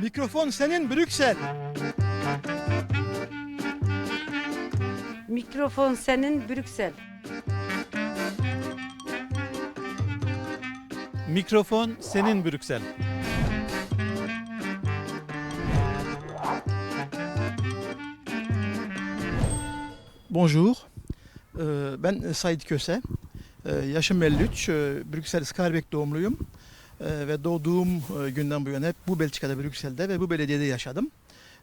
Mikrofon senin Brüksel. Mikrofon senin Brüksel. Mikrofon senin Brüksel. Bonjour. Euh, ben Said Köse. Ee, Yaşım 53. Ee, Brüksel Skarbek doğumluyum. Ve doğduğum e, günden bu yana hep bu Belçika'da Brüksel'de ve bu belediyede yaşadım.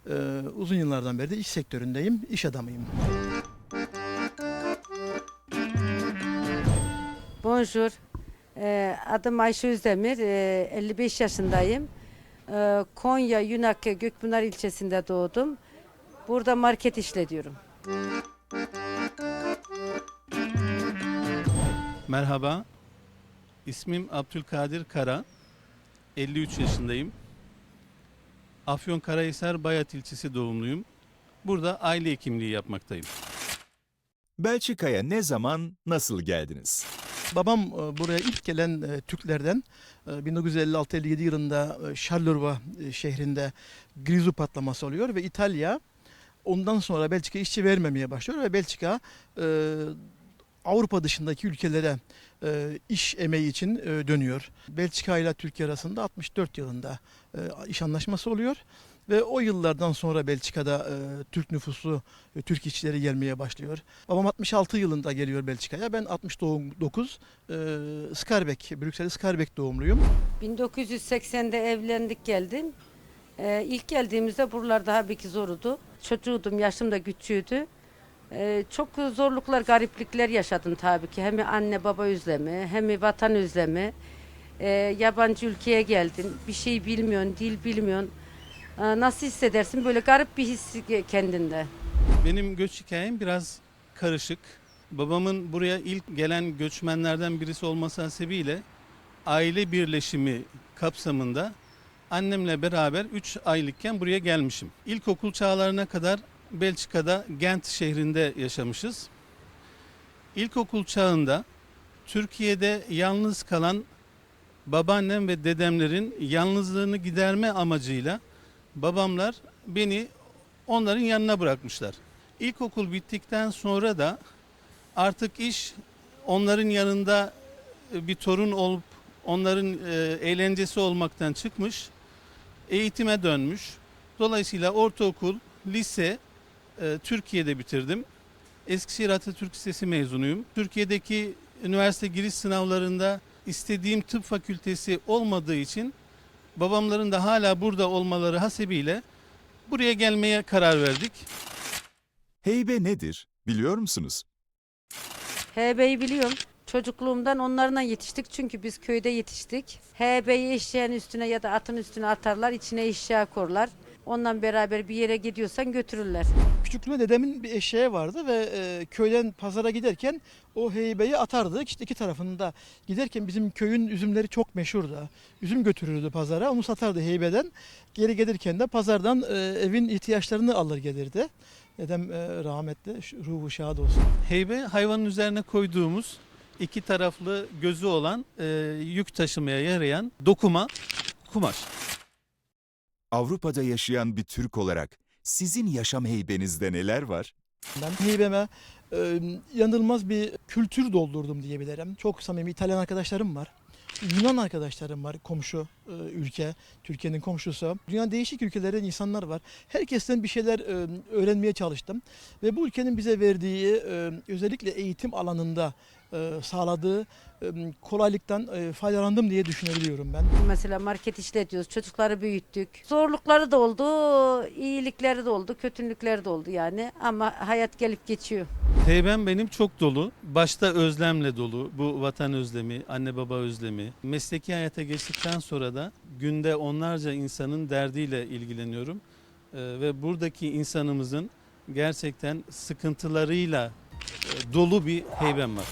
Ee, Uzun yıllardan beri de iş sektöründeyim, iş adamıyım. Bonjour. Ee, adım Ayşe Özdemir. Ee, 55 yaşındayım. Konya Yunakke Gökpınar ilçesinde doğdum. Burada market işletiyorum. Merhaba. İsmim Abdülkadir Kara. 53 yaşındayım. Afyonkarahisar Bayat ilçesi doğumluyum. Burada aile hekimliği yapmaktayım. Belçika'ya ne zaman, nasıl geldiniz? Babam e, buraya ilk gelen e, Türklerden e, 1956-57 yılında e, Charleroi e, şehrinde Grizu patlaması oluyor ve İtalya ondan sonra Belçika işçi vermemeye başlıyor ve Belçika Avrupa dışındaki ülkelere e, iş emeği için e, dönüyor. Belçika ile Türkiye arasında 64 yılında e, iş anlaşması oluyor. Ve o yıllardan sonra Belçika'da e, Türk nüfusu, e, Türk işçileri gelmeye başlıyor. Babam 66 yılında geliyor Belçika'ya. Ben 69 e, Skarbek, Brüksel Skarbek doğumluyum. 1980'de evlendik geldim. Ee, ilk geldiğimizde buralar daha bir ki zordu. Çocuğudum, yaşım da küçüğüydü. Ee, çok zorluklar, gariplikler yaşadım tabii ki. Hem anne baba özlemi, hem vatan özlemi. Ee, yabancı ülkeye geldin, bir şey bilmiyorsun, dil bilmiyorsun. Ee, nasıl hissedersin? Böyle garip bir his kendinde. Benim göç hikayem biraz karışık. Babamın buraya ilk gelen göçmenlerden birisi olması hasebiyle aile birleşimi kapsamında annemle beraber 3 aylıkken buraya gelmişim. İlkokul çağlarına kadar Belçika'da Gent şehrinde yaşamışız. İlkokul çağında Türkiye'de yalnız kalan babaannem ve dedemlerin yalnızlığını giderme amacıyla babamlar beni onların yanına bırakmışlar. İlkokul bittikten sonra da artık iş onların yanında e, bir torun olup onların e, eğlencesi olmaktan çıkmış, eğitime dönmüş. Dolayısıyla ortaokul, lise e, Türkiye'de bitirdim. Eskişehir Atatürk Lisesi mezunuyum. Türkiye'deki üniversite giriş sınavlarında istediğim tıp fakültesi olmadığı için babamların da hala burada olmaları hasebiyle buraya gelmeye karar verdik. Heybe nedir, biliyor musunuz? HB'yi biliyorum. Çocukluğumdan onlarla yetiştik çünkü biz köyde yetiştik. HB'yi eşeğin üstüne ya da atın üstüne atarlar, içine eşya korlar. Ondan beraber bir yere gidiyorsan götürürler. Küçüklüğümde dedemin bir eşeği vardı ve e, köyden pazara giderken o heybeyi atardı. İşte iki tarafında giderken bizim köyün üzümleri çok meşhurdu. Üzüm götürürdü pazara, onu satardı heybeden. Geri gelirken de pazardan e, evin ihtiyaçlarını alır gelirdi. Dedem e, rahmetli, ruhu şad olsun. Heybe hayvanın üzerine koyduğumuz iki taraflı gözü olan e, yük taşımaya yarayan dokuma kumaş. Avrupa'da yaşayan bir Türk olarak sizin yaşam heybenizde neler var? Ben heybeme e, yanılmaz bir kültür doldurdum diyebilirim. Çok samimi İtalyan arkadaşlarım var. Yunan arkadaşlarım var, komşu e, ülke, Türkiye'nin komşusu. Dünyanın değişik ülkelerden insanlar var. Herkesten bir şeyler e, öğrenmeye çalıştım. Ve bu ülkenin bize verdiği e, özellikle eğitim alanında sağladığı kolaylıktan faydalandım diye düşünebiliyorum ben. Mesela market işletiyoruz, çocukları büyüttük. Zorlukları da oldu, iyilikleri de oldu, kötülükleri de oldu yani. Ama hayat gelip geçiyor. Heybem benim çok dolu. Başta özlemle dolu. Bu vatan özlemi, anne baba özlemi. Mesleki hayata geçtikten sonra da günde onlarca insanın derdiyle ilgileniyorum. E, ve buradaki insanımızın gerçekten sıkıntılarıyla e, dolu bir heybem var.